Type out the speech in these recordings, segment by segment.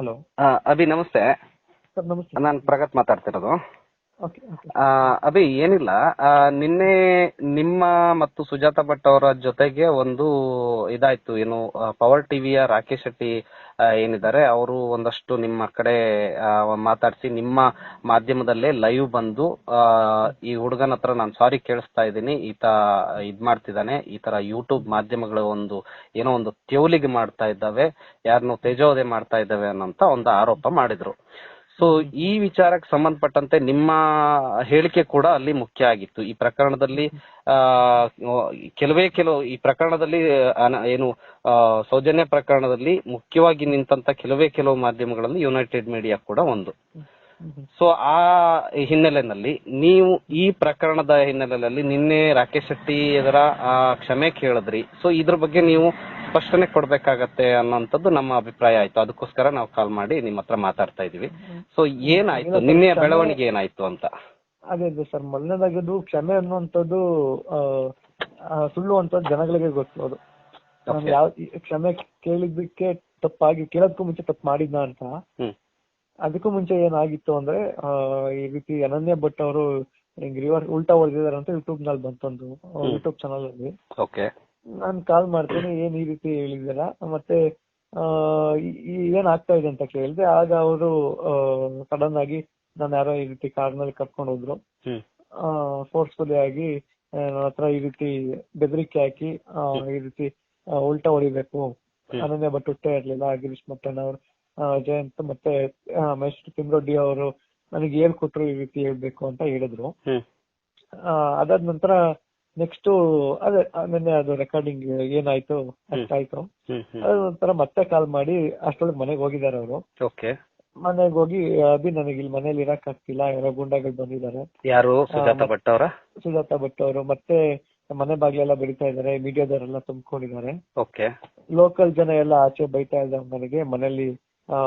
Hello. Abhi ನಮಸ್ತೆ. Sir ನಮಸ್ತೆ. ನಾನು ಪ್ರಗತ್ ಮಾತಾಡ್ತಿರೋದು. ಅಭಿ, ಏನಿಲ್ಲ. ನಿನ್ನೆ ನಿಮ್ಮ ಮತ್ತು ಸುಜಾತ ಭಟ್ ಅವರ ಜೊತೆಗೆ ಒಂದು ಇದಾಯ್ತು. ಏನು ಪವರ್ ಟಿವಿಯ ರಾಕೇಶ್ ಶೆಟ್ಟಿ ಏನಿದ್ದಾರೆ, ಅವರು ಒಂದಷ್ಟು ನಿಮ್ಮ ಕಡೆ ಮಾತಾಡಿಸಿ ನಿಮ್ಮ ಮಾಧ್ಯಮದಲ್ಲೇ ಲೈವ್ ಬಂದು ಈ ಹುಡುಗನ ಹತ್ರ ನಾನು ಸಾರಿ ಕೇಳಿಸ್ತಾ ಇದ್ದೀನಿ. ಈತ ಇದ್ ಮಾಡ್ತಿದ್ದಾನೆ. ಈ ತರ ಯೂಟ್ಯೂಬ್ ಮಾಧ್ಯಮಗಳು ಒಂದು, ಏನೋ ಒಂದು ತೆವಲಿಗೆ ಮಾಡ್ತಾ ಇದ್ದಾವೆ. ಯಾರನ್ನು ತೇಜೋದೆ ಮಾಡ್ತಾ ಇದ್ದಾವೆ ಅನ್ನೋಂತ ಒಂದು ಆರೋಪ ಮಾಡಿದ್ರು. ಸೊ ಈ ವಿಚಾರಕ್ಕೆ ಸಂಬಂಧಪಟ್ಟಂತೆ ನಿಮ್ಮ ಹೇಳಿಕೆ ಕೂಡ ಅಲ್ಲಿ ಮುಖ್ಯ ಆಗಿತ್ತು. ಈ ಪ್ರಕರಣದಲ್ಲಿ ಕೆಲವೇ ಕೆಲವು, ಈ ಪ್ರಕರಣದಲ್ಲಿ ಏನು ಸೌಜನ್ಯ ಪ್ರಕರಣದಲ್ಲಿ ಮುಖ್ಯವಾಗಿ ನಿಂತಂತ ಕೆಲವೇ ಕೆಲವು ಮಾಧ್ಯಮಗಳಲ್ಲಿ ಯುನೈಟೆಡ್ ಮೀಡಿಯಾ ಕೂಡ ಒಂದು. ಸೊ ಆ ಹಿನ್ನೆಲೆಯಲ್ಲಿ ನೀವು ಈ ಪ್ರಕರಣದ ಹಿನ್ನೆಲೆಯಲ್ಲಿ ನಿನ್ನೆ ರಾಕೇಶ್ ಶೆಟ್ಟಿ ಎದುರ ಕ್ಷಮೆ ಕೇಳಿದ್ರಿ. ಸೊ ಇದ್ರ ಬಗ್ಗೆ ನೀವು ಸ್ಪಷ್ಟನೆ ಕೊಡ್ಬೇಕಾಗತ್ತೆ ಅನ್ನೋಂಥದ್ದು ನಮ್ಮ ಅಭಿಪ್ರಾಯ ಆಯ್ತು. ಅದಕ್ಕೋಸ್ಕರ ನಾವು ಕಾಲ್ ಮಾಡಿ ನಿಮ್ಮ ಹತ್ರ ಮಾತಾಡ್ತಾ ಇದೀವಿ ಸೊ ಏನಾಯ್ತು? ನಿನ್ನೆಯ ಬೆಳವಣಿಗೆ ಏನಾಯ್ತು ಅಂತ? ಅದೇ ಅದೇ ಸರ್ ಮೊದಲನೇದಾಗಿದ್ದು ಕ್ಷಮೆ ಅನ್ನುವಂಥದ್ದು ಸುಳ್ಳು ಅಂತ ಜನಗಳಿಗೆ ಗೊತ್ತು. ಯಾವ ಕ್ಷಮೆ ಕೇಳಿದ್ದಕ್ಕೆ ತಪ್ಪಾಗಿ ಕೇಳೋದಕ್ಕೂ ಮುಂಚೆ ತಪ್ಪು ಮಾಡಿದ್ನ ಅಂತ. ಅದಕ್ಕೂ ಮುಂಚೆ ಏನಾಗಿತ್ತು ಅಂದ್ರೆ ಈ ರೀತಿ ಅನನ್ಯ ಭಟ್ ಅವರು ಹಿಂಗ್ ರಿವರ್ಸ್ ಉಲ್ಟಾ ಹೊಡೆದಿದ್ದಾರೆ ಅಂತ ಯೂಟ್ಯೂಬ್ನಲ್ಲಿ ಬಂತೊಂದು ಯೂಟ್ಯೂಬ್ ಚಾನಲ್ ಅಲ್ಲಿ. ಓಕೆ ನಾನ್ ಕಾಲ್ ಮಾಡ್ತೀನಿ ಏನ್ ಈ ರೀತಿ ಹೇಳಿದ್ದೀರಾ? ಮತ್ತೆ ಏನ್ ಆಗ್ತಾ ಇದೆ ಅಂತ ಕೇಳಿದೆ ಆಗ ಅವರು ಸಡನ್ ಆಗಿ ನಾನು ಯಾರೋ ಈ ರೀತಿ ಕಾರ್ನಲ್ಲಿ ಕರ್ಕೊಂಡು ಹೋದ್ರು. ಫೋರ್ಸ್ಫುಲಿ ಆಗಿ ನನ್ನ ಹತ್ರ ಈ ರೀತಿ ಬೆದರಿಕೆ ಹಾಕಿ ಆ, ಈ ರೀತಿ ಉಲ್ಟಾ ಹೊಡಿಬೇಕು. ಅನನ್ಯ ಭಟ್ ಹುಟ್ಟೇ ಇರ್ಲಿಲ್ಲ ಗಿರೀಶ್ ಮಟ್ಟನ್ ಅವ್ರು ಜಯಂತ್ ಮತ್ತೆ ಮಹೇಶ್ ತಿಮ್ರೊಡ್ಡಿ ಅವರು ನನಗೆ ಏನ್ ಕೊಟ್ರು ಈ ರೀತಿ ಹೇಳ್ಬೇಕು ಅಂತ ಹೇಳಿದ್ರು. ಅದಾದ ನಂತರ ನೆಕ್ಸ್ಟ್ ಅದೇ ನಿನ್ನೆ ಅದು ರೆಕಾರ್ಡಿಂಗ್ ಏನಾಯ್ತು ಅಷ್ಟಾಯ್ತು. ಅದಾದ ಮತ್ತೆ ಕಾಲ್ ಮಾಡಿ ಅಷ್ಟೊಳಗೆ ಮನೆಗೆ ಹೋಗಿದ್ದಾರೆ ಅವರು. ಓಕೆ. ಮನೆಗೆ ಹೋಗಿ ಅಭಿ ನನಗೆ ಇಲ್ಲಿ ಮನೇಲಿ ಇರಕ್ ಆಗ್ತಿಲ್ಲ ಯಾರೋ ಗುಂಡಾಗಳು ಬಂದಿದ್ದಾರೆ. ಯಾರು? ಸುಜಾತ ಭಟ್ ಅವರ? ಸುಜಾತ ಭಟ್ ಅವರು ಮತ್ತೆ ಮನೆ ಬಾಗಿಲೆಲ್ಲ ಬೆಳಿತಾ ಇದ್ದಾರೆ ಮೀಡಿಯಾದವರೆಲ್ಲ ತುಂಬಿಕೊಂಡಿದ್ದಾರೆ. ಓಕೆ. ಲೋಕಲ್ ಜನ ಎಲ್ಲ ಆಚೆ ಬೈತಾ ಇದ್ದಾರೆ ನನಗೆ ಮನೇಲಿ ಆ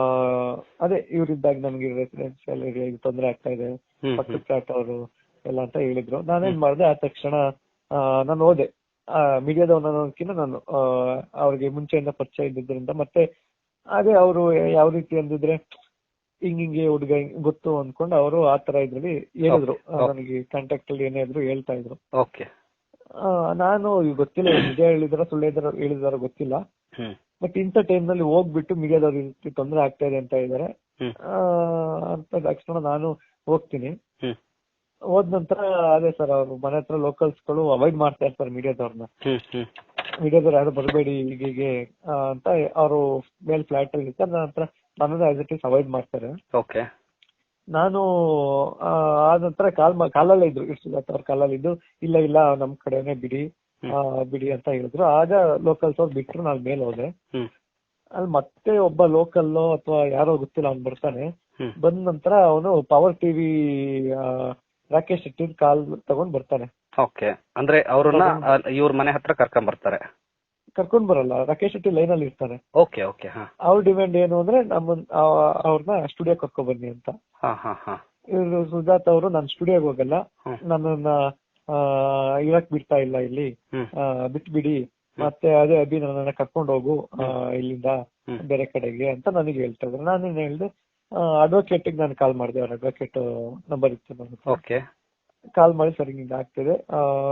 ಅದೇ ಇವರಿದ್ದಾಗ ನಮ್ಗೆ ರೆಸಿಡೆನ್ಶಿಯಲ್ ಏರಿಯಾಗೆ ತೊಂದರೆ ಆಗ್ತಾ ಇದೆ. ಪಕ್ಕದ ಫ್ಲಾಟ್ ಅವರು ಎಲ್ಲ ಅಂತ ಹೇಳಿದ್ರು. ನಾನೇನ್ ಮಾಡ್ದೆ ಆ ತಕ್ಷಣ ನಾನು ಹೋದೆ. ಮೀಡಿಯಾದವನಕ್ಕಿಂತ ನಾನು ಆ, ಅವ್ರಿಗೆ ಮುಂಚೆಯಿಂದ ಪರಿಚಯ ಇದ್ದಿದ್ರಿಂದ ಮತ್ತೆ ಅದೇ ಅವರು ಯಾವ ರೀತಿ ಅಂದಿದ್ರೆ ಹಿಂಗ್ ಹಿಂಗೆ ಹುಡುಗ ಗೊತ್ತು ಅನ್ಕೊಂಡು ಅವರು ಆ ತರ ಇದ್ರಲ್ಲಿ ಹೇಳಿದ್ರು. ನನಗೆ ಕಾಂಟ್ಯಾಕ್ಟ್ ಅಲ್ಲಿ ಏನೇ ಇದ್ರು ಹೇಳ್ತಾ ಇದ್ರು. ಓಕೆ. ಆ, ನಾನು ಗೊತ್ತಿಲ್ಲ ನಿಜ ಹೇಳಿದಾರ ಸುಳ್ಳು ಹೇಳಿದಾರ ಹೇಳಿದಾರ ಗೊತ್ತಿಲ್ಲ. ಬಟ್ ಇಂಥ ಟೈಮ್ನಲ್ಲಿ ಹೋಗ್ಬಿಟ್ಟು ಮೀಡಿಯಾದವ್ರ ಈ ರೀತಿ ತೊಂದರೆ ಆಗ್ತಾ ಇದೆ ಅಂತ ಇದಾರೆ. ಅಂತ ತಕ್ಷಣ ನಾನು ಹೋಗ್ತೀನಿ. ಹೋದ ನಂತರ ಅದೇ ಸರ್ ಅವ್ರು ಮನೆ ಹತ್ರ locals ಗಳು ಅವಾಯ್ಡ್ ಮಾಡ್ತಾ ಇರ್ತಾರೆ ಮೀಡಿಯಾದವ್ರನ್ನ. ಮೀಡಿಯಾದವ್ರು ಯಾರು ಬರಬೇಡಿ ಹೀಗೆ ಅಂತ ಅವರು ಮೇಲ್ ಫ್ಲಾಟ್ ಅಲ್ಲಿ ಇರ್ತಾರೆ. ನನ್ನ ಹತ್ರ ನನ್ನದೇ ಆಸ್ ಇಟ್ ಇಸ್ ಅವಾಯ್ಡ್ ಮಾಡ್ತಾರೆ. ಓಕೆ. ನಾನು ಆ, ನಂತರ ಕಾಲ್ ಕಾಲಲ್ಲೇ ಇದ್ರು. ಇಷ್ಟು ಅವ್ರ ಕಾಲಲ್ಲಿ ಇದ್ದು ಇಲ್ಲ ಇಲ್ಲ ನಮ್ ಕಡೆನೆ ಬಿಡಿ ಬಿಡಿ ಅಂತ ಹೇಳಿದ್ರು. ಆಗ ಲೋಕಲ್ಸ್ ಅವ್ರು ಬಿಟ್ರು ನಾನು ಮೇಲೆ ಹೋದೆ. ಅಲ್ಲಿ ಮತ್ತೆ ಒಬ್ಬ ಲೋಕಲ್ ಅಥವಾ ಯಾರೋ ಗೊತ್ತಿಲ್ಲ ಅವ್ನು ಬರ್ತಾನೆ. ಬಂದ ನಂತರ ಅವನು Power TV Rakesh Shetty call ತಗೊಂಡ್ ಬರ್ತಾನೆ. ಓಕೆ. ಅಂದ್ರೆ ಅವ್ರನ್ನ ಇವ್ರ ಮನೆ ಹತ್ರ ಕರ್ಕೊಂಡ್ ಬರ್ತಾರೆ. ಕರ್ಕೊಂಡ್ ಬರಲ್ಲ. ರಾಕೇಶ್ ಶೆಟ್ಟಿ ಲೈನ್ ಅಲ್ಲಿ ಇರ್ತಾರೆ ಓಕೆ ಓಕೆ ಅವ್ರ ಡಿಮ್ಯಾಂಡ್ ಏನು ಅಂದ್ರೆ ನಮ್ಮ ಅವ್ರನ್ನ ಸ್ಟುಡಿಯೋ ಕರ್ಕೊಂಡ್ ಬನ್ನಿ ಅಂತ. ಇವ್ರು ಸುಜಾತ್ ಅವರು ನಾನು ಸ್ಟುಡಿಯೋಗೆ ಹೋಗಲ್ಲ. ನನ್ನ ನನ್ನನ್ನ ಆ, ಇರಕ್ ಬಿಡ್ತಾ ಇಲ್ಲ ಇಲ್ಲಿ. ಬಿಟ್ಬಿಡಿ. ಮತ್ತೆ ಅದೇ ಅಭಿ ನನ್ನ ಕರ್ಕೊಂಡು ಹೋಗು ಇಲ್ಲಿಂದ ಬೇರೆ ಕಡೆಗೆ ಅಂತ ನನಗೆ ಹೇಳ್ತಾ ಇದ್ರು. ನಾನೇನ್ ಹೇಳ್ದೆ ಅಡ್ವೊಕೇಟ್ ನಾನು ಕಾಲ್ ಮಾಡಿದೆ ಅವ್ರ ಅಡ್ವೊಕೇಟ್ ನಂಬರ್ ಇತ್ತು ನನ್ನ ಓಕೆ ಕಾಲ್ ಮಾಡಿ ಸರ್ ಹಿಂಗ್ ಆಗ್ತಿದೆ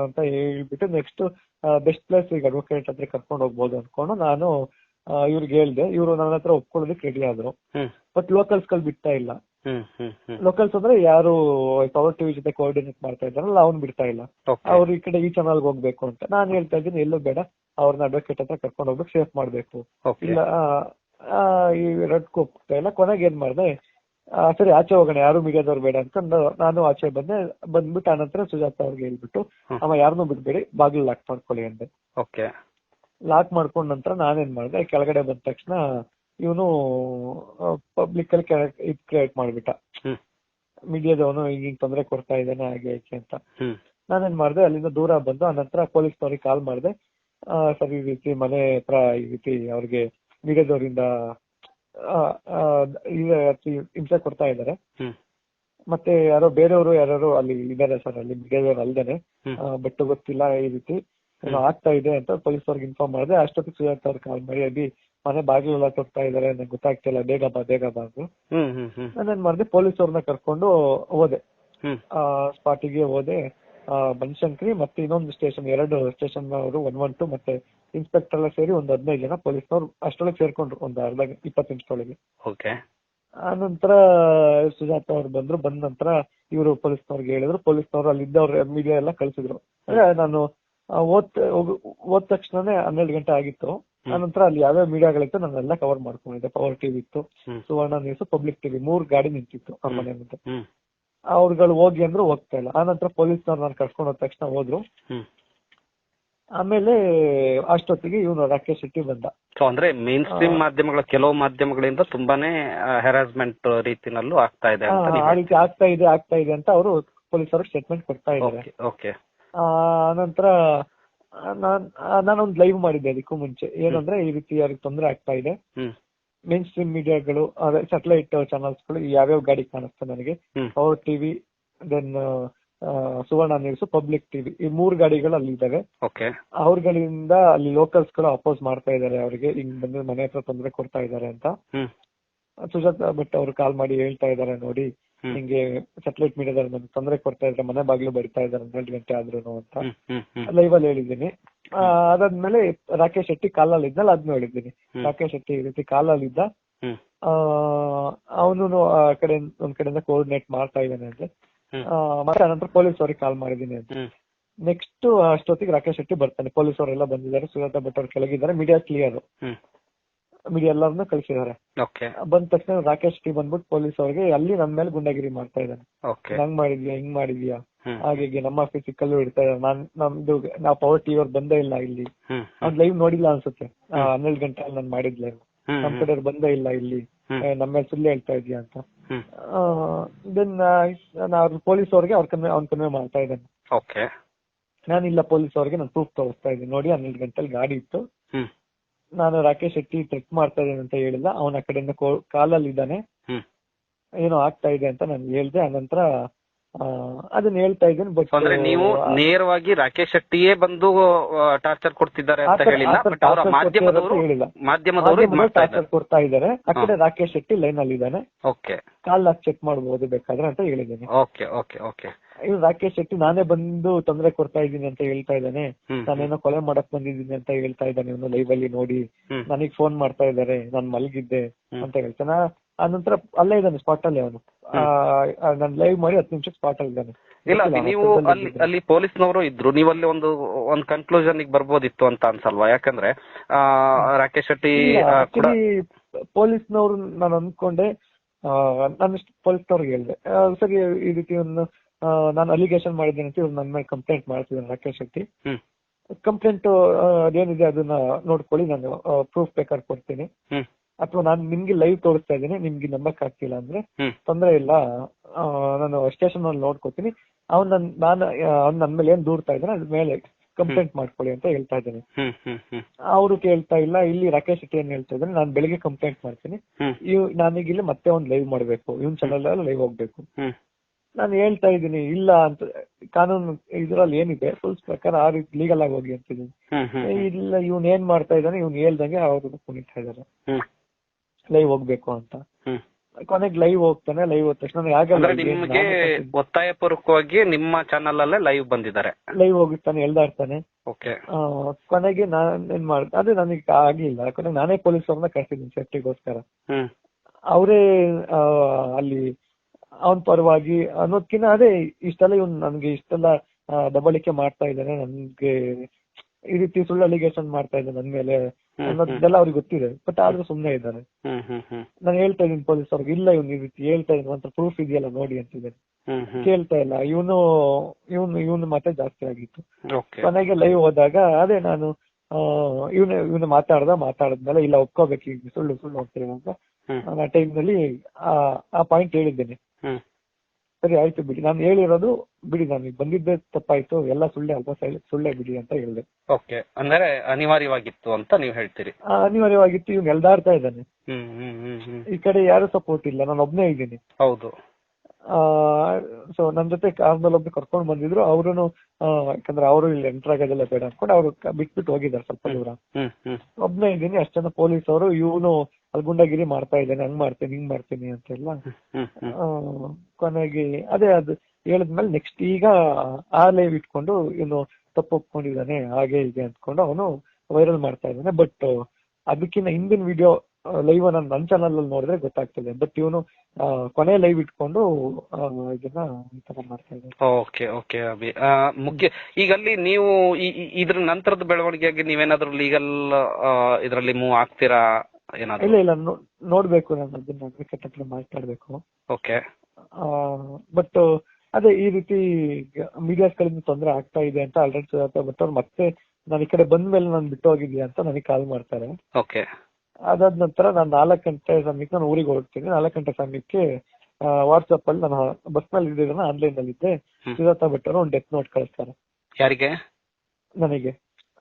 ಅಂತ ಹೇಳ್ಬಿಟ್ಟು ನೆಕ್ಸ್ಟ್ ಬೆಸ್ಟ್ ಪ್ಲೇಸ್ ಈಗ ಅಡ್ವೊಕೇಟ್ ಹತ್ರ ಕರ್ಕೊಂಡು ಹೋಗ್ಬೋದು ಅನ್ಕೊಂಡು ನಾನು ಇವ್ರಿಗೆ ಹೇಳ್ದೆ. ಇವರು ನನ್ನ ಹತ್ರ ಒಪ್ಕೊಳ್ಳೋದಕ್ಕೆ ರೆಡಿ ಆದ್ರು. ಬಟ್ ಲೋಕಲ್ಸ್ ಕಲ್ ಬಿಡ್ತಾ ಇಲ್ಲ. ಲೋಕಲ್ಸ್ ಅಂದ್ರೆ ಯಾರು ಪವರ್ ಟಿವಿ ಜೊತೆ ಕೋಆರ್ಡಿನೇಟ್ ಮಾಡ್ತಾ ಇದ್ದಾರಲ್ಲ ಅವ್ನು ಬಿಡ್ತಾ ಇಲ್ಲ. ಅವ್ರು ಈ ಕಡೆ ಈ ಚಾನಲ್ ಹೋಗ್ಬೇಕು ಅಂತ. ನಾನು ಹೇಳ್ತಾ ಇದ್ದೀನಿ ಎಲ್ಲೂ ಬೇಡ. ಅವ್ರನ್ನ ಅಡ್ವೊಕೇಟ್ ಹತ್ರ ಕರ್ಕೊಂಡು ಹೋಗ್ಬೇಕು ಸೇಫ್ ಮಾಡ್ಬೇಕು. ಇಲ್ಲ ಈ ರಡ್ ಕೂಗ್ತಾ ಇಲ್ಲ ಕೊನೆಗೆ ಏನ್ ಮಾಡ್ದೆ ಸರಿ ಆಚೆ ಹೋಗೋಣ ಯಾರು ಮಿಗದವ್ರು ಬೇಡ ಅಂತ ನಾನು ಆಚೆ ಬಂದೆ ಬಂದ್ಬಿಟ್ಟು ಆನಂತರ ಸುಜಾತ ಅವ್ರಿಗೆ ಹೇಳ್ಬಿಟ್ಟು. ಅವ ಯಾರನ್ನೂ ಬಿಡ್ಬೇಡಿ ಬಾಗಿಲು ಲಾಕ್ ಮಾಡ್ಕೊಳ್ಳಿ ಅಂದೆ. ಓಕೆ. ಲಾಕ್ ಮಾಡ್ಕೊಂಡ ನಂತರ ನಾನೇನ್ ಮಾಡ್ದೆ ಕೆಳಗಡೆ ಬಂದ ತಕ್ಷಣ ಇವನು ಪಬ್ಲಿಕ್ ಅಲ್ಲಿ ಇದ್ ಕ್ರಿಯೇಟ್ ಮಾಡ್ಬಿಟ್ಟ. ಮೀಡಿಯಾದವನು ಹಿಂಗ್ ಹಿಂಗ್ ತೊಂದರೆ ಕೊಡ್ತಾ ಇದ್ದಾನೆ ಹಾಗೆ ಹೀಗೆ ಅಂತ. ನಾನೇನ್ ಮಾಡ್ದೆ ಅಲ್ಲಿಂದ ದೂರ ಬಂದು ಆನಂತರ ಪೊಲೀಸ್ನವ್ರಿಗೆ ಕಾಲ್ ಮಾಡ್ದೆ ಸರ್ ಈ ರೀತಿ ಮನೆ ಹತ್ರ ಈ ರೀತಿ ಅವ್ರಿಗೆ ಮೀಡಿಯಾದವರಿಂದ ಹಿಂಸೆ ಕೊಡ್ತಾ ಇದ್ದಾರೆ. ಮತ್ತೆ ಯಾರೋ ಬೇರೆಯವರು ಯಾರು ಅಲ್ಲಿ ಇದಾರೆ ಸರ್ ಅಲ್ಲಿ ಮೀಡಿಯಾದವ್ರು ಅಲ್ದೇನೆ. ಹ್ಮ್. ಬಟ್ ಗೊತ್ತಿಲ್ಲ ಈ ರೀತಿ. ಆಗ್ತಾ ಇದೆ ಅಂತ ಪೊಲೀಸ್ ಅವ್ರಿಗೆ ಇನ್ಫಾರ್ಮ್ ಮಾಡಿದೆ. ಅಷ್ಟೊತ್ತಿಗೆ ಸುಜಾತ್ ಅವ್ರು ಕಾಲ್ ಮಾಡಿ ಅಭಿ ಮನೆ ಬಾಗಿಲೆಲ್ಲ ತೊಡ್ತಾ ಇದಾರೆ ನಂಗೆ ಗೊತ್ತಾಗ್ತಿಲ್ಲ ಬೇಗ ಬಾ ಬೇಗ ಬಾ ಅಂದ್ರು. ನಾನೇನ್ ಮಾಡಿದೆ ಪೊಲೀಸವ್ರನ್ನ ಕರ್ಕೊಂಡು ಹೋದೆ. ಆ ಸ್ಪಾಟಿಗೆ ಹೋದೆ. ಬನಶಂಕರಿ ಮತ್ತೆ ಇನ್ನೊಂದು ಸ್ಟೇಷನ್ ಎರಡು ಸ್ಟೇಷನ್ ಅವರು ಒನ್ ಒನ್ ಟು ಮತ್ತೆ ಇನ್ಸ್ಪೆಕ್ಟರ್ ಎಲ್ಲ ಸೇರಿ ಒಂದ್ ಹದಿನೈದು ಜನ ಪೊಲೀಸ್ನವ್ರು ಅಷ್ಟೊಳಗೆ ಸೇರ್ಕೊಂಡ್ರು ಒಂದ್ ಅರ್ಧ ಇಪ್ಪತ್ತು ನಿಮಿಷದೊಳಗೆ. ಓಕೆ. ಆ ನಂತರ ಸುಜಾತ ಅವ್ರು ಬಂದ್ರು ಬಂದ ನಂತರ ಇವರು ಪೊಲೀಸ್ನವ್ರಿಗೆ ಹೇಳಿದ್ರು ಪೊಲೀಸ್ನವ್ರು ಅಲ್ಲಿ ಇದ್ದವ್ರ ಮೀಡಿಯಾ ಎಲ್ಲ ಕಳ್ಸಿದ್ರು. ಅಂದ್ರೆ ನಾನು ಓದ್ ಓದ್ ತಕ್ಷಣನೇ ಹನ್ನೆರಡು ಗಂಟೆ ಆಗಿತ್ತು. ಆನಂತರ ಅಲ್ಲಿ ಯಾವ್ಯಾವ ಮೀಡಿಯಾಗಳಿತ್ತು ನಾನೆಲ್ಲ ಕವರ್ ಮಾಡ್ಕೊಂಡಿದ್ದೆ. ಪವರ್ ಟಿವಿ ಇತ್ತು ಸುವರ್ಣ ನ್ಯೂಸ್ ಪಬ್ಲಿಕ್ ಟಿವಿ ಮೂರ್ ಗಾಡಿ ನಿಂತಿತ್ತು ಆ ಮನೆ ಮುಂದೆ. ಅವ್ರುಗಳು ಹೋಗಿ ಅಂದ್ರು ಹೋಗ್ತಾ ಇಲ್ಲ. ಆನಂತರ ಪೊಲೀಸ್ನವ್ರು ನಾನು ಕರ್ಕೊಂಡು ಹೋದ ತಕ್ಷಣ ಹೋದ್ರು. ಆಮೇಲೆ ಅಷ್ಟೊತ್ತಿಗೆ ಇವನು ರಾಕೇಶ್ ಶೆಟ್ಟಿ ಬಂದ. ಸೊ ಅಂದ್ರೆ ಮೇನ್ ಸ್ಟ್ರೀಮ್ ಮಾಧ್ಯಮಗಳ ಕೆಲವು ಮಾಧ್ಯಮಗಳಿಂದ ತುಂಬಾನೇ ಹೆರಾಸ್ಮೆಂಟ್ ರೀತಿನಲ್ಲೂ ಆಗ್ತಾ ಇದೆ ಆ, ರೀತಿ ಆಗ್ತಾ ಇದೆ ಆಗ್ತಾ ಇದೆ ಅಂತ ಅವರು ಪೊಲೀಸರು ಸ್ಟೇಟ್ಮೆಂಟ್ ಕೊಡ್ತಾ ಇದ್ದಾರೆ. ಓಕೆ ನಂತರ ನಾನ್ ನಾನೊಂದು ಲೈವ್ ಮಾಡಿದ್ದೆ ಅದಕ್ಕೂ ಮುಂಚೆ. ಏನಂದ್ರೆ ಈ ರೀತಿ ಯಾರಿಗೆ ತೊಂದರೆ ಆಗ್ತಾ ಇದೆ. ಮೇನ್ ಸ್ಟ್ರೀಮ್ ಮೀಡಿಯಾಗಳು ಸ್ಯಾಟಲೈಟ್ ಚಾನಲ್ಸ್ಗಳು ಯಾವ್ಯಾವ ಗಾಡಿ ಕಾಣಿಸ್ತಾ ನನಗೆ. Power TV then Suvarna news public TV ಈ ಮೂರು ಗಾಡಿಗಳು ಅಲ್ಲಿ ಇದಾವೆ ಅವ್ರಗಳಿಂದ ಅಲ್ಲಿ ಲೋಕಲ್ಸ್ಗಳು ಅಪೋಸ್ ಮಾಡ್ತಾ ಇದ್ದಾರೆ ಅವರಿಗೆ. ಹಿಂಗ್ ಬಂದ್ರೆ ಮನೆ ಹತ್ರ ತೊಂದರೆ ಕೊಡ್ತಾ ಇದ್ದಾರೆ ಅಂತ. ಸುಜಾತ ಭಟ್ ಅವರು ಕಾಲ್ ಮಾಡಿ ಹೇಳ್ತಾ ಇದ್ದಾರೆ ನೋಡಿ. ಹಿಂಗೆ ಸೆಟ್ಲೈಟ್ ಮೀಡಿಯಾದಲ್ಲಿ ನಮ್ಗೆ ತೊಂದರೆ ಕೊಡ್ತಾ ಇದ್ರೆ ಮನೆ ಬಾಗಿಲು ಬಡಿತಾ ಇದ್ದಾರೆ ಹನ್ನೆರಡು ಗಂಟೆ ಆದ್ರೂ ಅಂತ. ಲೈವ್ ಅಲ್ಲಿ ಹೇಳಿದ್ದೀನಿ. ಆ, ಅದಾದ್ಮೇಲೆ ರಾಕೇಶ್ ಶೆಟ್ಟಿ ಕಾಲಲ್ಲಿ ಇದ್ನಲ್ಲ ಅದ್ನ ಹೇಳಿದ್ದೀನಿ. ರಾಕೇಶ್ ಶೆಟ್ಟಿ ಈ ರೀತಿ ಕಾಲಲ್ಲಿ ಇದ್ದ. ಅವನು ಆ ಕಡೆ ಒಂದ್ ಕಡೆಯಿಂದ ಕೋಆರ್ಡಿನೇಟ್ ಮಾಡ್ತಾ ಇದ್ದಾನೆ. ಆ, ಮತ್ತೆ ನಂತರ ಪೊಲೀಸ್ ಅವ್ರಿಗೆ ಕಾಲ್ ಮಾಡಿದೀನಿ ಅಂತ. ನೆಕ್ಸ್ಟ್ ಅಷ್ಟೊತ್ತಿಗೆ ರಾಕೇಶ್ ಶೆಟ್ಟಿ ಬರ್ತಾನೆ. ಪೊಲೀಸ್ ಅವರೆಲ್ಲ ಬಂದಿದ್ದಾರೆ. ಸುಜಾತ ಭಟ್ ಅವ್ರು ಕೆಳಗಿದ್ದಾರೆ. ಮೀಡಿಯಾ ಕ್ಲಿಯರ್ ಮೀಡಿಯಾ ಎಲ್ಲರನ್ನೂ ಕಳಿಸಿದ್ದಾರೆ. ಬಂದ ತಕ್ಷಣ ರಾಕೇಶ್ ಶೆಟ್ಟಿ ಬಂದ್ಬಿಟ್ಟು ಪೊಲೀಸ್ ಅವರಿಗೆ ಅಲ್ಲಿ ನನ್ ಮೇಲೆ ಗುಂಡಾಗಿರಿ ಮಾಡ್ತಾ ಇದ್ದಾನೆ. ಹಂಗ್ ಮಾಡಿದ್ಯಾ ಹಿಂಗ್ ಮಾಡಿದ್ಯಾ? ಹಾಗೆ ನಮ್ಮ ಫಿಸಿಕಲ್ ಇಡ್ತಾ ಇದ್ದಾರೆ. ನಾನ್ ನಮ್ದು ನಾವು ಪವರ್ ಟಿ ಅವ್ರು ಬಂದೇ ಇಲ್ಲ ಇಲ್ಲಿ. ಅವ್ನ್ ಲೈವ್ ನೋಡಿಲ್ಲ ಅನ್ಸುತ್ತೆ. ಹನ್ನೆರಡು ಗಂಟೆ ನಾನು ಮಾಡಿದ್ ಲೈವ್ ಹ್ಮ್ ನಮ್ ಕಡೆಯವ್ರು ಬಂದೇ ಇಲ್ಲ ಇಲ್ಲಿ. ನಮ್ಮ ಸುಳ್ಳು ಹೇಳ್ತಾ ಇದೀಯ ಅಂತ. ದೆನ್ ನಾನು ಪೊಲೀಸ್ ಅವ್ರಿಗೆ ಅವ್ರ ಕನ್ವೆ ಅವ್ನ್ ಕನ್ವೆ ಮಾಡ್ತಾ ಇದ್ದಾನೆ. ಓಕೆ. ಇಲ್ಲ ಪೊಲೀಸ್ ಅವ್ರಿಗೆ ನಾನು ಪ್ರೂಫ್ ತೋರಿಸ್ತಾ ಇದ್ದೀನಿ. ನೋಡಿ ಹನ್ನೆರಡು ಗಂಟೆಲಿ ಗಾಡಿ ಇತ್ತು. ನಾನು ರಾಕೇಶ್ ಶೆಟ್ಟಿ ಟ್ರೆಕ್ ಮಾಡ್ತಾ ಇದ್ದೇನೆ ಅಂತ ಹೇಳಿಲ್ಲ. ಅವನ ಆ ಕಡೆಯಿಂದ ಕಾಲಲ್ಲಿ ಇದ್ದಾನೆ ಏನೋ ಆಗ್ತಾ ಇದೆ ಅಂತ ನಾನು ಹೇಳ್ದೆ. ಆನಂತರ ಅದನ್ನ ಹೇಳ್ತಾ ಇದ್ದೀನಿ ಬಟ್ ಅಂದ್ರೆ ನೀವು ನೇರವಾಗಿ ರಾಕೇಶ್ ಶೆಟ್ಟಿಯೇ ಬಂದು ಟಾರ್ಚರ್ ಕೊಡ್ತಿದ್ದಾರೆ ಅಂತ ಹೇಳಿಲ್ಲ ಬಟ್ ಅವರ ಮಾಧ್ಯಮದವರು. ಮಾಧ್ಯಮದವರು ಟಾರ್ಚರ್ ಕೊಡ್ತಾ ಇದ್ದಾರೆ. ಆ ಕಡೆ ರಾಕೇಶ್ ಶೆಟ್ಟಿ ಲೈನ್ ಅಲ್ಲಿ ಇದ್ದಾನೆ. ಓಕೆ. ಕಾಲ್ ಹಾಕಿ ಚೆಕ್ ಮಾಡಬಹುದು ಬೇಕಾದ್ರೆ ಅಂತ ಹೇಳಿದ್ದೀನಿ. Okay okay okay. ಇವ್ ರಾಕೇಶ್ ಶೆಟ್ಟಿ ನಾನೇ ಬಂದು ತೊಂದರೆ ಕೊಡ್ತಾ ಇದ್ದೀನಿ ಅಂತ ಹೇಳ್ತಾ ಇದ್ದಾನೆ. ನಾನೇನೋ ಕೊಲೆ ಮಾಡಕ್ ಬಂದಿದ್ದೀನಿ ಅಂತ ಹೇಳ್ತಾ ಇದ್ದಾನೆ ಇವನು ಲೈವ್ ಅಲ್ಲಿ ನೋಡಿ. ನನಗ್ ಫೋನ್ ಮಾಡ್ತಾ ಇದ್ದಾರೆ ನಾನ್ ಮಲಗಿದ್ದೆ ಅಂತ ಹೇಳ್ತಾನೆ ಆ ನಂತರ ಅಲ್ಲೇ ಇದ್ದಾನೆ ಸ್ಪಾಟ್ ಅಲ್ಲಿ ಅವನು. ನಾನು ಲೈವ್ ಮಾಡಿ ಹತ್ತು ನಿಮಿಷ ಸ್ಪಾಟ್ ಅಲ್ಲಿ ಇದ್ದಾನೆ. ಇಲ್ಲ ನೀವು ಅಲ್ಲಿ. ಅಲ್ಲಿ ಪೊಲೀಸ್ನವರು ಇದ್ರು. ನೀವು ಅಲ್ಲಿ ಒಂದು ಒಂದು ಕನ್ಕ್ಲೂಷನ್ ಬರ್ಬೋದಿತ್ತು ಅಂತ ಅನ್ಸಲ್ವಾ? ಯಾಕಂದ್ರೆ ಆ, ರಾಕೇಶ್ ಶೆಟ್ಟಿ ಪೊಲೀಸ್ನವ್ರು ನಾನು ಅನ್ಕೊಂಡೆ ನಾನು ಪೊಲೀಸ್ನವ್ರಿಗೆ ಹೇಳಿದೆ. ಸರಿ ಈ ರೀತಿ ಒಂದು ನಾನು ಅಲಿಗೇಷನ್ ಮಾಡಿದ್ದೇನೆ ಅಂತ ಇವ್ರು ನನ್ನ ಮೇಲೆ ಕಂಪ್ಲೇಂಟ್ ಮಾಡ್ತಿದ್ದೇನೆ ರಾಕೇಶ್ ಶೆಟ್ಟಿ. ಕಂಪ್ಲೇಂಟ್ ಅದೇನಿದೆ ಅದನ್ನ ನೋಡ್ಕೊಳ್ಳಿ ನಾನು ಪ್ರೂಫ್ ಬೇಕಾದ್ರೆ ಕೊಡ್ತೀನಿ. ಅಥವಾ ನಾನು ನಿಮ್ಗೆ ಲೈವ್ ತೋರಿಸ್ತಾ ಇದ್ದೀನಿ ನಿಮ್ಗೆ ನಂಬಕ್ ಆಗ್ತಿಲ್ಲ ಅಂದ್ರೆ ತೊಂದ್ರೆ ಇಲ್ಲ. ನಾನು ಸ್ಟೇಷನ್ ಅಲ್ಲಿ ನೋಡ್ಕೊತೀನಿ. ಅವ್ನ್ ನನ್ ನಾನು ಅವ್ನ್ ನನ್ ಮೇಲೆ ಏನ್ ದೂರ್ತಾ ಇದ್ದಾನೆ ಅದ್ರ ಮೇಲೆ ಕಂಪ್ಲೇಂಟ್ ಮಾಡ್ಕೊಳ್ಳಿ ಅಂತ ಹೇಳ್ತಾ ಇದ್ದೀನಿ. ಅವ್ರು ಕೇಳ್ತಾ ಇಲ್ಲ ಇಲ್ಲಿ ರಾಕೇಶ್ ಶೆಟ್ಟಿ ಏನ್ ಹೇಳ್ತಾ ಇದ್ದಾನೆ ನಾನು ಬೆಳಿಗ್ಗೆ ಕಂಪ್ಲೇಂಟ್ ಮಾಡ್ತೀನಿ. ಇವ್ ನಾನೀಗ ಇಲ್ಲಿ ಮತ್ತೆ ಒಂದ್ ಲೈವ್ ಮಾಡ್ಬೇಕು. ಇವನ್ ಚಾನಲ್ ಅಲ್ಲಿ ಲೈವ್ ಹೋಗ್ಬೇಕು. ನಾನು ಹೇಳ್ತಾ ಇದ್ದೀನಿ ಇಲ್ಲ ಅಂತ ಕಾನೂನು ಇದ್ರಲ್ಲಿ ಏನಿದೆ ರೂಲ್ಸ್ ಪ್ರಕಾರ ಆ ರೀತಿ ಲೀಗಲ್ ಆಗಿ ಹೋಗಿ ಅಂತಿದ್ದೀನಿ ಇಲ್ಲ ಇವ್ನ್ ಏನ್ ಮಾಡ್ತಾ ಇದ್ದಾನೆ ಇವ್ನ್ ಹೇಳ್ದಂಗೆ ಅವ್ರು ಕುಣಿತಾ ಇದಾರೆ ಹ್ಮ್. ಲೈವ್ ಹೋಗ್ಬೇಕು ಅಂತ. ಕೊನೆಗೆ ಲೈವ್ ಹೋಗ್ತಾನೆ ಲೈವ್ ಹೋದ ತಕ್ಷಣ ನಿಮಗೆ ಒತ್ತಾಯ ಪೂರ್ವಕವಾಗಿ ನಿಮ್ಮ ಚಾನೆಲ್ ಅಲ್ಲೇ ಲೈವ್ ಬಂದಿದ್ದಾರೆ. ಲೈವ್ ಹೋಗಿರ್ತಾನೆ ಓಕೆ ಆ, ಕೊನೆಗೆ ನಾನ್ ಏನ್ ಮಾಡ್ದೆ ಅದೇ ನನಗೆ ಆಗ್ಲಿಲ್ಲ ಕೊನೆಗೆ ನಾನೇ ಪೊಲೀಸ್ ಅವ್ರನ್ನ ಕರ್ಸಿದ್ದೀನಿ ಸೇಫ್ಟಿಗೋಸ್ಕರ ಅವರೇ ಅಲ್ಲಿ ಅವನ್ ಪರವಾಗಿ ಅನ್ನೋದ್ಕಿಂತ ಅದೇ ಇಷ್ಟೆಲ್ಲ ಇವ್ನು ನನ್ಗೆ ಇಷ್ಟೆಲ್ಲ ದಬಳಿಕೆ ದಬ್ಬಾಳಿಕೆ ಮಾಡ್ತಾ ಇದ್ದಾನೆ ನನ್ಗೆ ಈ ರೀತಿ ಸುಳ್ಳು ಅಲಿಗೇಷನ್ ಮಾಡ್ತಾ ಇದ್ದಾನೆ ನನ್ ಮೇಲೆ. ಅನ್ನೋದೆಲ್ಲ ಅವ್ರಿಗೆ ಗೊತ್ತಿದೆ. ಬಟ್ ಆದ್ರೂ ಸುಮ್ನೆ ಇದ್ದಾರೆ. ನಾನು ಹೇಳ್ತಾ ಇದ್ದೀನಿ ಪೊಲೀಸ್ ಅವ್ರಿಗೆ ಇಲ್ಲ ಇವ್ನು ಈ ರೀತಿ ಹೇಳ್ತಾ ಇದ್ದೀನಿ ಅಂತ ಪ್ರೂಫ್ ಇದೆಯಲ್ಲ ನೋಡಿ ಅಂತಿದ್ದಾರೆ ಕೇಳ್ತಾ ಇಲ್ಲ. ಇವನು ಇವನು ಇವನು ಮಾತೇ ಜಾಸ್ತಿ ಆಗಿತ್ತು. ಕೊನೆಗೆ ಲೈವ್ ಹೋದಾಗ ಅದೇ ನಾನು ಇವನು ಇವನು ಮಾತಾಡ್ದ ಮೇಲೆ ಇಲ್ಲ ಒಪ್ಕೋಬೇಕು ಈಗ ಸುಳ್ಳು ಸುಳ್ಳು ಹೋಗ್ತೀನಿ ಅಂತ. ನಾನು ಆ ಟೈಮ್ನಲ್ಲಿ ಆ ಪಾಯಿಂಟ್ ಹೇಳಿದ್ದೇನೆ. ಸರಿ ಆಯ್ತು ಬಿಡಿ. ನಾನು ಹೇಳಿರೋದು ಬಿಡಿ ನನಗೆ ಬಂದಿದ್ದೆ ತಪ್ಪಾಯ್ತು ಎಲ್ಲ ಸುಳ್ಳೆ ಅಲ್ವಾ ಸುಳ್ಳೆ ಬಿಡಿ ಅಂತ ಹೇಳಿದೆ. ಓಕೆ. ಅಂದ್ರೆ ಅನಿವಾರ್ಯವಾಗಿತ್ತು ಅಂತ ನೀವು ಹೇಳ್ತೀರಿ? ಆ, ಅನಿವಾರ್ಯವಾಗಿತ್ತು ಇವ್ನು ಎಲ್ದಾಡ್ತಾ ಇದ್ದಾನೆ. ಹ್ಮ್ ಹ್ಮ್ ಹ್ಮ್ ಹ್ಮ್. ಈ ಕಡೆ ಯಾರು ಸಪೋರ್ಟ್ ಇಲ್ಲ ನಾನು ಒಬ್ನೇ ಇದ್ದೀನಿ. ಹೌದು. ಸೊ ನನ್ ಜೊತೆ ಕಾರ್ನಲ್ಲಿ ಒಬ್ಬ ಕರ್ಕೊಂಡು ಬಂದಿದ್ರು ಅವರು ಯಾಕಂದ್ರೆ ಅವರು ಇಲ್ಲಿ ಎಂಟರ್ ಆಗೋದೆಲ್ಲ ಬೇಡ ಅನ್ಕೊಂಡು ಅವ್ರು ಕ- ಬಿಟ್ಬಿಟ್ಟು ಹೋಗಿದ್ದಾರೆ ಸ್ವಲ್ಪ ದೂರ. ಹ್ಮ್ ಹ್ಮ್. ಒಬ್ನೇ ಇದ್ದೀನಿ ಅಷ್ಟ್ ಜನ ಪೊಲೀಸ್ ಅವರು ಇವನು ಅಲ್ಲಿ ಗುಂಡಾಗಿರಿ ಮಾಡ್ತಾ ಇದ್ದಾನೆ ಹಂಗ್ ಮಾಡ್ತೀನಿ ಹಿಂಗ್ ಮಾಡ್ತೀನಿ ಅಂತೆಲ್ಲ. ಕೊನೆಗೆ ಅದೇ ಅದು ಹೇಳಿದ್ಮೇಲೆ ನೆಕ್ಸ್ಟ್ ಈಗ ಆ ಲೈವ್ ಇಟ್ಕೊಂಡು ಇವನು ತಪ್ಪು ಒಪ್ಕೊಂಡಿದ್ದಾನೆ ಹಾಗೆ ಹೀಗೆ ಅಂದ್ಕೊಂಡು ಅವನು ವೈರಲ್ ಮಾಡ್ತಾ ಇದ್ದಾನೆ. ಬಟ್ ಅದಕ್ಕಿಂತ ಹಿಂದಿನ ವಿಡಿಯೋ ಲೈವ್ ನಾನು ನನ್ನ ಚಾನಲ್ ಅಲ್ಲಿ ನೋಡಿದ್ರೆ ಗೊತ್ತಾಗ್ತದೆ ಬಟ್ ಇವನು ಕೊನೆ ಲೈವ್ ಇಟ್ಕೊಂಡು ಇದನ್ನ ಈ ತರ ಮಾಡ್ತಾ ಇದ್ದಾನೆ. Okay okay Abhi. ಮುಖ್ಯ ಈಗ ಅಲ್ಲಿ ನೀವು ಇದ್ರ ನಂತರದ ಬೆಳವಣಿಗೆಗೆ ನೀವೇನಾದ್ರೂ ಲೀಗಲ್ ಇದರಲ್ಲಿ ಮೂವ್ ಆಗ್ತೀರಾ? ಇಲ್ಲ ಇಲ್ಲ ನೋಡ್ಬೇಕು ನಾನು ಅದನ್ನ ಅಡ್ವೊಕೇಟ್ ಹತ್ರ ಮಾತಾಡ್ಬೇಕು. ಓಕೆ ಬಟ್ ಅದೇ ಈ ರೀತಿ ಮೀಡಿಯಾಸ್ ಗಳಿಂದ ತೊಂದರೆ ಆಗ್ತಾ ಇದೆ ಅಂತ ಆಲ್ರೆಡಿ ಸುಧಾರ್ಥ ಭಟ್ ಅವ್ರು ಮತ್ತೆ ನಾನು ಈ ಕಡೆ ಬಂದ ಮೇಲೆ ನಾನು ಬಿಟ್ಟು ಹೋಗಿದ್ಯಾ ಅಂತ ನನಗೆ ಕಾಲ್ ಮಾಡ್ತಾರೆ. ಓಕೆ ಅದಾದ ನಂತರ ನಾನು ನಾಲ್ಕು ಗಂಟೆ ಸಮಯಕ್ಕೆ ನಾನು ಊರಿಗೆ ಹೋಗ್ತೀನಿ. ನಾಲ್ಕು ಗಂಟೆ ಸಮಯಕ್ಕೆ ವಾಟ್ಸ್ಆಪ್ ಅಲ್ಲಿ ನಾನು ಬಸ್ನಲ್ಲಿ ಇದ್ದಿದ್ದನ್ನ ಆನ್ಲೈನ್ ಅಲ್ಲಿ ಇದ್ದೆ. ಸುಧಾರ್ಥ ಭಟ್ ಅವರು ಒಂದು ಡೆತ್ ನೋಟ್ ಕಳಿಸ್ತಾರೆ. ಯಾರಿಗೆ? ನನಗೆ.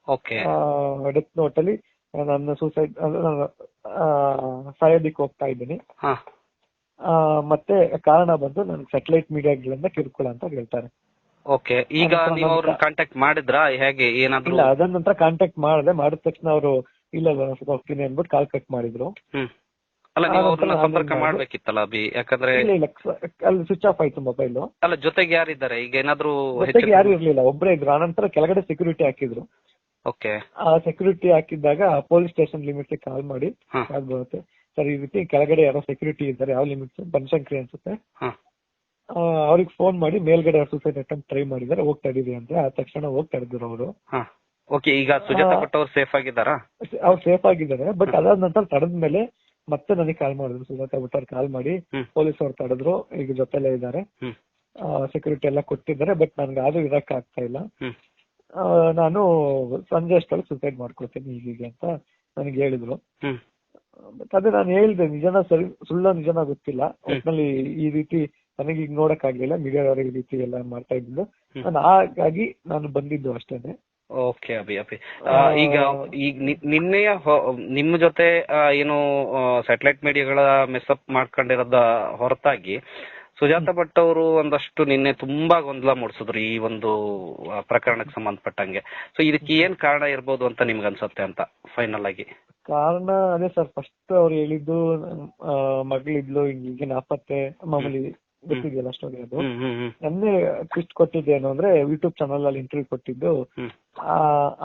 ಓಕೆ ಡೆತ್ ನೋಟ್ ಅಲ್ಲಿ ನಾನು ಸೂಸೈಡ್ ಸಾಯೋದಿಕ್ಕೆ ಹೋಗ್ತಾ ಇದ್ದೀನಿ. ಮತ್ತೆ ಕಾರಣ ಬಂದು ನಾನು ಸ್ಯಾಟಲೈಟ್ ಮೀಡಿಯಾಗಳಿಂದ ಕಿರುಕುಳ ಅಂತ ಹೇಳ್ತಾರೆ. ಓಕೆ ಈಗ ನೀವು ಅವ್ರನ್ನ ಕಾಂಟ್ಯಾಕ್ಟ್ ಮಾಡಿದ್ರಾ? ಹೇಗೆ ಏನಾದ್ರು ಇಲ್ಲ ಅದನ್ನ ನಂತರ ಕಾಂಟ್ಯಾಕ್ಟ್ ಮಾಡಿದೆ ಮಾಡಿದ ತಕ್ಷಣ ಅವರು ಇಲ್ಲ ಹೋಗ್ತೀನಿ ಅಂದ್ಬಿಟ್ಟು ಕಾಲ್ ಕಟ್ ಮಾಡಿದ್ರು. ಅಲ್ಲ ನೀವು ಅವ್ರನ್ನ ಸಂಪರ್ಕ ಮಾಡ್ಬೇಕಿತ್ತಲ್ಲ ಅಭಿ? ಯಾಕಂದ್ರೆ ಅಲ್ಲಿ ಸ್ವಿಚ್ ಆಫ್ ಆಯ್ತು ಮೊಬೈಲ್ ಅಲ್ಲ ಜೊತೆಗೆ ಯಾರಿದ್ದಾರೆ? ಈಗ ಏನಾದ್ರು ಜೊತೆಗೆ ಯಾರು ಇರ್ಲಿಲ್ಲ. ಒಬ್ಬರೇ ಇದ್ರು. ಆನಂತರ ಕೆಳಗಡೆ ಸೆಕ್ಯೂರಿಟಿ ಹಾಕಿದ್ರು. ಆ ಸೆಕ್ಯೂರಿಟಿ ಹಾಕಿದ್ದಾಗ ಪೊಲೀಸ್ ಸ್ಟೇಷನ್ಗೆ ಕಾಲ್ ಮಾಡಿ ಕಾಲ್ ಬರುತ್ತೆ? ಸರ್ ಈ ರೀತಿ ಕೆಳಗಡೆ ಯಾರೋ ಸೆಕ್ಯೂರಿಟಿ ಇದ್ದಾರೆ ಯಾವ ಲಿಮಿಟ್ ಬನಶಂಕರಿ ಅನ್ಸುತ್ತೆ. ಅವ್ರಿಗೆ ಫೋನ್ ಮಾಡಿ ಮೇಲ್ಗಡೆ ಸೂಸೈಡ್ ಅಟೆಂಪ್ಟ್ ಟ್ರೈ ಮಾಡಿದ್ದಾರೆ ಹೋಗ್ತಾ ಇದೀವಿ ಅಂದ್ರೆ ಆ ತಕ್ಷಣ ಹೋಗ್ತಾ ಇದ್ರು ಅವರು. ಓಕೆ ಈಗ ಸುಜಾತ ಭಟ್ ಅವ್ರು ಸೇಫ್ ಆಗಿದ್ದಾರಾ? ಅವ್ರು ಸೇಫ್ ಆಗಿದ್ದಾರೆ ಬಟ್ ಅದಾದ ನಂತರ ತಡೆದ ಮೇಲೆ ಮತ್ತೆ ನನಗೆ ಕಾಲ್ ಮಾಡಿದ್ರು. ಸುಜಾತ ಭಟ್ ಅವ್ರು ಕಾಲ್ ಮಾಡಿ ಪೊಲೀಸ್ ಅವ್ರು ತಡೆದ್ರು ಈಗ ಜೊತೆಲೇ ಇದ್ದಾರೆ. ಸೆಕ್ಯೂರಿಟಿ ಎಲ್ಲ ಕೊಟ್ಟಿದ್ದಾರೆ ಬಟ್ ನನ್ಗೆ ಆದ್ರೂ ಇರಕ್ ಆಗ್ತಾ ಇಲ್ಲ ನಾನು ಸಂಜೆ ಅಷ್ಟರಲ್ಲಿ ಸುಸೈಡ್ ಮಾಡ್ಕೊಳ್ತೀನಿ ಹೀಗೆ ಅಂತ ನನಗೆ ಹೇಳಿದ್ರು. ಅದೇ ನಾನು ಹೇಳ್ದೆ ನಿಜನ ಸರಿ ಸುಳ್ಳ ನಿಜನ ಗೊತ್ತಿಲ್ಲ. ಒಟ್ನಲ್ಲಿ ಈ ರೀತಿ ನನಗೆ ಈಗ ನೋಡಕ್ ಆಗ್ಲಿಲ್ಲ ಮೀಡಿಯಾದವರು ಈ ರೀತಿ ಎಲ್ಲ ಮಾಡ್ತಾ ಇದ್ದು. ನಾನು ಹಾಗಾಗಿ ನಾನು ಬಂದಿದ್ದು ಅಷ್ಟೇನೆ. ಓಕೆ ಅಭಿ ಅಭಿ. ಈಗ ಈಗ ನಿನ್ನೆಯ ನಿಮ್ಮ ಜೊತೆ ಏನು ಸ್ಯಾಟಲೈಟ್ ಮೀಡಿಯಾಗಳ ಮೆಸ್ಅಪ್ ಮಾಡ್ಕೊಂಡಿರೋದ ಹೊರತಾಗಿ ಸುಜಾತ ಭಟ್ ಅವರು ಒಂದಷ್ಟು ನಿನ್ನೆ ತುಂಬಾ ಗೊಂದಲ ಮೂಡಿಸಿದ್ರು ಈ ಒಂದು ಪ್ರಕರಣಕ್ಕೆ ಸಂಬಂಧಪಟ್ಟಂಗೆ. ಸೊ ಇದಕ್ಕೆ ಏನ್ ಕಾರಣ ಇರ್ಬೋದು ಅಂತ ನಿಮ್ಗೆ ಅನ್ಸುತ್ತೆ ಅಂತ ಫೈನಲ್ ಆಗಿ? ಕಾರಣ ಅದೇ ಸರ್ ಫಸ್ಟ್ ಅವ್ರು ಹೇಳಿದ್ದು ಮಗಳಿದ್ಲು ಹಿಂಗೆ ನಾಪತ್ತೆ ಮಾಮೂಲಿ ಗೊತ್ತಿದೆಯಲ್ಲ ಸ್ಟೋರಿ ಅದು. ನನ್ನೇ ಟ್ವಿಸ್ಟ್ ಕೊಟ್ಟಿದ್ದೇನು ಅಂದ್ರೆ ಯೂಟ್ಯೂಬ್ ಚಾನಲ್ ಅಲ್ಲಿ ಇಂಟರ್ವ್ಯೂ ಕೊಟ್ಟಿದ್ದು.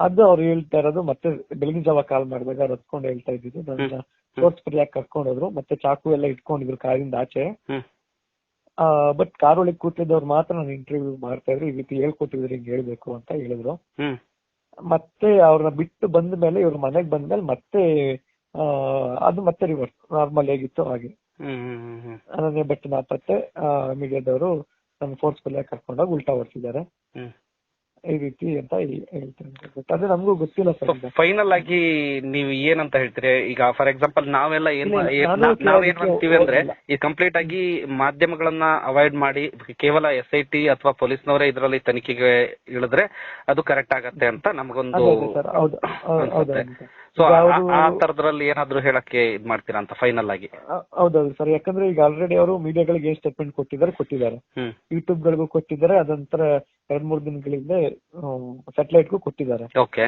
ಅದು ಅವ್ರು ಹೇಳ್ತಾ ಇರೋದು ಮತ್ತೆ ಬೆಳಗಿನ ಜಾವ ಕಾಲ್ ಮಾಡಿದಾಗ ಅವ್ರು ಹತ್ಕೊಂಡು ಹೇಳ್ತಾ ಇದ್ದಿದ್ದು ನನ್ನ ಸ್ಪೋರ್ಟ್ಸ್ ಪ್ರಿಯಾಗಿ ಕರ್ಕೊಂಡು ಹೋದ್ರು ಮತ್ತೆ ಚಾಕು ಎಲ್ಲ ಇಟ್ಕೊಂಡಿದ್ರು ಕಾರಿಂದ ಆಚೆ. ಬಟ್ ಕಾರ್ ಒಳಗೆ ಕೂತಿದ್ದವ್ರು ಮಾತ್ರ ನಾನು ಇಂಟರ್ವ್ಯೂ ಮಾಡ್ತಾ ಇದ್ರು. ಈ ರೀತಿ ಹೇಳ್ಕೊಟ್ಟಿದ್ರು ಹಿಂಗ್ ಹೇಳ್ಬೇಕು ಅಂತ ಹೇಳಿದ್ರು. ಮತ್ತೆ ಅವ್ರನ್ನ ಬಿಟ್ಟು ಬಂದ ಮೇಲೆ ಇವ್ರ ಮನೆಗ್ ಬಂದ್ಮೇಲೆ ಮತ್ತೆ ಆ, ಅದು ಮತ್ತೆ ರಿವರ್ಸ್ ನಾರ್ಮಲ್ ಹೇಗಿತ್ತು ಹಾಗೆ. ಅದನ್ನೇ ಬಟ್ ನಾಪತ್ತೆ ಮೀಡಿಯಾದವರು ನನ್ನ ಫೋರ್ಸ್ಫುಲ್ ಆಗಿ ಕರ್ಕೊಂಡೋಗಿ ಉಲ್ಟಾ ಹೊಡ್ಸಿದ್ದಾರೆ ಈ ರೀತಿ ಅಂತ ಹೇಳ್ತೀನಿ ಅದೇ ನಮಗೂ ಗೊತ್ತಿಲ್ಲ ಸರ್ ಫೈನಲ್ ಆಗಿ ನೀವು ಏನಂತ ಹೇಳ್ತೀರಿ? ಈಗ ಫಾರ್ ಎಕ್ಸಾಂಪಲ್ ನಾವೆಲ್ಲ ಏನ್ ನಾವೇನ್ ಅಂತೀವಿ ಅಂದ್ರೆ ಈ ಕಂಪ್ಲೀಟ್ ಆಗಿ ಮಾಧ್ಯಮಗಳನ್ನ ಅವಾಯ್ಡ್ ಮಾಡಿ ಕೇವಲ ಎಸ್ ಐ ಟಿ ಅಥವಾ ಪೊಲೀಸ್ನವರೇ ಇದರಲ್ಲಿ ತನಿಖೆಗೆ ಇಳಿದ್ರೆ ಅದು ಕರೆಕ್ಟ್ ಆಗತ್ತೆ ಅಂತ ನಮಗೊಂದು ಸೊ ಆ ತರದ್ರಲ್ಲಿ ಏನಾದ್ರು ಹೇಳಕ್ಕೆ ಇದ್ ಮಾಡ್ತೀರಾ ಅಂತ ಫೈನಲ್ ಆಗಿ? ಹೌದೌದು ಸರ್. ಯಾಕಂದ್ರೆ ಈಗ ಆಲ್ರೆಡಿ ಅವರು ಮೀಡಿಯಾಗಳಿಗೆ ಏನ್ ಸ್ಟೇಟ್ಮೆಂಟ್ ಕೊಟ್ಟಿದ್ದಾರೆ ಕೊಟ್ಟಿದ್ದಾರೆ. ಯೂಟ್ಯೂಬ್ ಗಳಿಗೂ ಕೊಟ್ಟಿದ್ದಾರೆ ಅದಂತರ ಎರಡ್ ಮೂರ್ ದಿನಗಳಿಂದ ಸ್ಯಾಟಲೈಟ್ಗೂ ಕೊಟ್ಟಿದ್ದಾರೆ. ಓಕೆ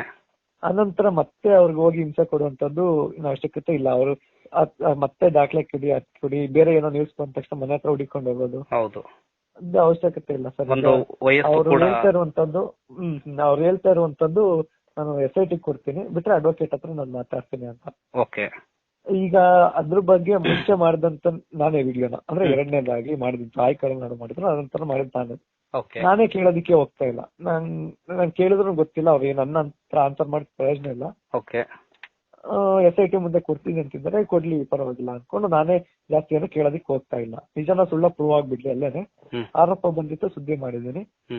ಅನಂತರ ಮತ್ತೆ ಅವ್ರಿಗೆ ಹೋಗಿ ಹಿಂಸೆ ಕೊಡುವಂತದ್ದು ಅವಶ್ಯಕತೆ ಇಲ್ಲ. ಅವರು ಮತ್ತೆ ದಾಖಲೆ ಕೊಡಿ ಅದ್ ಕೊಡಿ ಬೇರೆ ಏನೋ ನ್ಯೂಸ್ ಬಂದ ತಕ್ಷಣ ಮನೆ ಹತ್ರ ಹುಡಿಕೊಂಡು ಹೋಗೋದು. ಹೌದು. ಅದು ಅವಶ್ಯಕತೆ ಇಲ್ಲ ಸರ್. ಅವ್ರು ಹೇಳ್ತಾ ಇರುವಂತದ್ದು ಹ್ಮ್, ಅವ್ರು ಹೇಳ್ತಾ ಇರುವಂತದ್ದು ನಾನು ಎಸ್ ಐ ಟಿ ಕೊಡ್ತೀನಿ. ಬಿಟ್ರೆ ಅಡ್ವೊಕೇಟ್ ಹತ್ರ ನಾನು ಮಾತಾಡ್ತೀನಿ ಅಂತ. ಓಕೆ ಈಗ ಅದ್ರ ಬಗ್ಗೆ ಮುಂಚೆ ಮಾಡಿದಂತ ನಾನೇ ವಿಡಿಯೋನ ಅಂದ್ರೆ ಎರಡನೇದಾಗಿ ಮಾಡಿದ್ದು ಆಯ್ಕೆಗಳು ನಾನು ಮಾಡಿದ್ರು. ಅದಂತರ ಮಾಡಿದ್ ನಾನೇ. ನಾನೇ ಕೇಳೋದಕ್ಕೆ ಹೋಗ್ತಾ ಇಲ್ಲ. ನಾನ್ ನಾನ್ ಕೇಳಿದ್ರು ಗೊತ್ತಿಲ್ಲ. ಅವ್ರು ನನ್ನ ಹತ್ರ ಆನ್ಸರ್ ಮಾಡಿದ ಪ್ರಯೋಜನ ಇಲ್ಲ. ಓಕೆ ಎಸ್ ಐ ಟಿ ಮುಂದೆ ಕೊಡ್ತೀನಿ ಅಂತಿದ್ರೆ ಕೊಡ್ಲಿ ಪರವಾಗಿಲ್ಲ ಅನ್ಕೊಂಡು ನಾನೇ ಜಾಸ್ತಿ ಏನೋ ಕೇಳೋದಕ್ಕೆ ಹೋಗ್ತಾ ಇಲ್ಲ. ನಿಜನ ಸುಳ್ಳ ಪ್ರೂವ್ ಆಗ್ಬಿಡ್ಲಿ ಅಲ್ಲೇನೆ. ಆರೋಪ ಬಂದಿತ್ತು ಸುದ್ದಿ ಮಾಡಿದ್ದೀನಿ. ಹ್ಮ್.